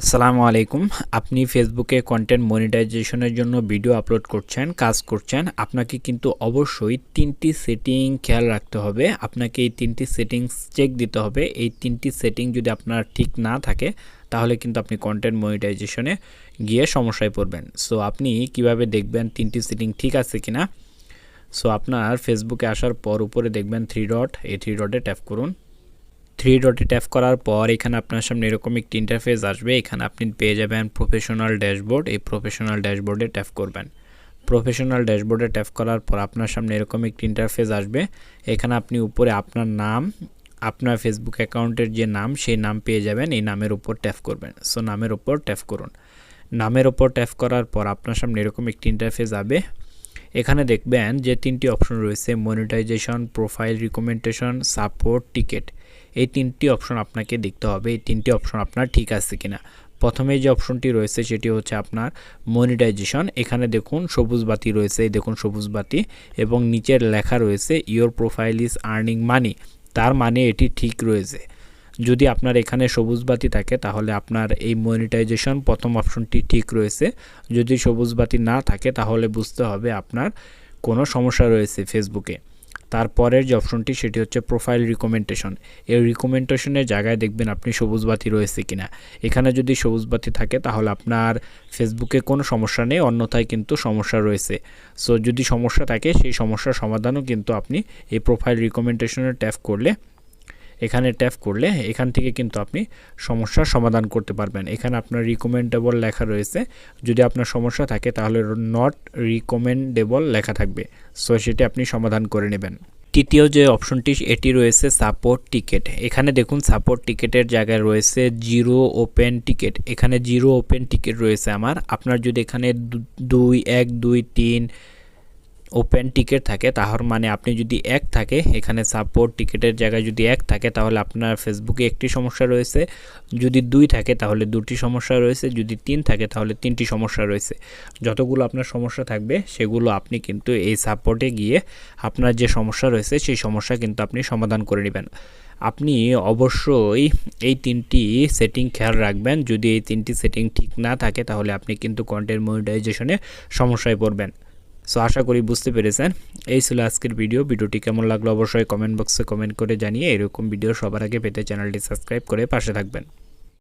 আসসালামু আলাইকুম। আপনি ফেসবুকে কন্টেন্ট মনিটাইজেশনের জন্য ভিডিও আপলোড করছেন, কাজ করছেন, আপনাকে কিন্তু অবশ্যই তিনটি সেটিং খেয়াল রাখতে হবে। আপনাকে এই তিনটি সেটিংস চেক দিতে হবে। এই তিনটি সেটিং যদি আপনার ঠিক না থাকে, তাহলে কিন্তু আপনি কন্টেন্ট মনিটাইজেশনে গিয়ে সমস্যায় পড়বেন। সো আপনি কীভাবে দেখবেন তিনটি সেটিং ঠিক আছে কিনা? সো আপনার ফেসবুকে আসার পর উপরে দেখবেন থ্রি ডট এই থ্রি ডটে ট্যাপ করুন। থ্রি ডটে ট্যাপ করার পর এখানে আপনার সামনে এরকম একটি ইন্টারফেস আসবে। এখানে আপনি পেয়ে যাবেন প্রফেশনাল ড্যাশবোর্ড এই প্রফেশনাল ড্যাশবোর্ডে ট্যাপ করবেন। প্রফেশনাল ড্যাশবোর্ডে ট্যাপ করার পর আপনার সামনে এরকম একটি ইন্টারফেস আসবে। এখানে আপনি উপরে আপনার নাম, আপনার ফেসবুক অ্যাকাউন্টের যে নাম, সেই নাম পেয়ে যাবেন। এই নামের উপর ট্যাপ করবেন। সো নামের উপর ট্যাপ করুন। নামের উপর ট্যাপ করার পর আপনার সামনে এরকম একটি ইন্টারফেস যাবে এখানে দেখবেন যে তিনটি অপশন রয়েছে monetisation profile recommendation support ticket এই তিনটি অপশন আপনাকে দেখতে হবে, এই তিনটি অপশন আপনার ঠিক আছে কিনা। প্রথমে যে অপশনটি রয়েছে সেটি হচ্ছে আপনার মনিটাইজেশন এখানে দেখুন সবুজ বাতি রয়েছে, এই দেখুন সবুজ বাতি। এবং নিচের লেখা রয়েছে your profile is earning money তার মানে এটি ঠিক রয়েছে। যদি আপনার এখানে সবুজ বাতি থাকে, তাহলে আপনার এই মনিটাইজেশন প্রথম অপশনটি ঠিক রয়েছে। যদি সবুজ বাতি না থাকে, তাহলে বুঝতে হবে আপনার কোনো সমস্যা রয়েছে ফেসবুকে তারপরের যে অপশনটি সেটি হচ্ছে প্রোফাইল রিকমেন্ডেশন এই রিকমেন্ডেশনের জায়গায় দেখবেন আপনি সবুজ বাতি রয়েছে কিনা। এখানে যদি সবুজ বাতি থাকে, তাহলে আপনার ফেসবুকে কোনো সমস্যা নেই, অন্যথায় কিন্তু সমস্যা রয়েছে। সো যদি সমস্যা থাকে, সেই সমস্যার সমাধানও কিন্তু আপনি এই প্রোফাইল রিকমেন্ডেশনে ট্যাপ করলে এখানে ট্যাপ করলে এখান থেকে কিন্তু আপনি সমস্যার সমাধান করতে পারবেন। এখানে আপনার রিকমেন্ডেবল লেখা রয়েছে। যদি আপনার সমস্যা থাকে, তাহলে নট রিকমেন্ডেবল লেখা থাকবে। সো সেটি আপনি সমাধান করে নেবেন। তৃতীয় যে অপশনটি এটি রয়েছে সাপোর্ট টিকেট এখানে দেখুন সাপোর্ট টিকেটের জায়গায় রয়েছে জিরো ওপেন টিকেট এখানে জিরো ওপেন টিকেট রয়েছে আমার। আপনার যদি এখানে দুই, এক, দুই, তিন ওপেন টিকিট থাকে তাহলে মানে আপনি যদি এক থাকে, এখানে সাপোর্ট টিকিটের জায়গায় যদি এক থাকে, তাহলে আপনার ফেসবুকে একটি সমস্যা রয়েছে। যদি দুই থাকে, তাহলে দুটি সমস্যা রয়েছে। যদি তিন থাকে, তাহলে তিনটি সমস্যা রয়েছে। যতগুলো আপনার সমস্যা থাকবে, সেগুলো আপনি কিন্তু এই সাপোর্টে গিয়ে আপনার যে সমস্যা রয়েছে, সেই সমস্যা কিন্তু আপনি সমাধান করে নেবেন। আপনি অবশ্যই এই তিনটি সেটিং খেয়াল রাখবেন। যদি এই তিনটি সেটিং ঠিক না থাকে, তাহলে আপনি কিন্তু কন্টেন্ট মনিটাইজেশনে সমস্যায় পড়বেন। সো আশা করি বুঝতে পেরেছেন। এই ছিল আজকের ভিডিও ভিডিওটি কেমন লাগল অবশ্যই কমেন্ট বক্সে কমেন্ট করে জানিয়ে এরকম ভিডিও সবার আগে পেতে চ্যানেলটি সাবস্ক্রাইব করে পাশে থাকবেন।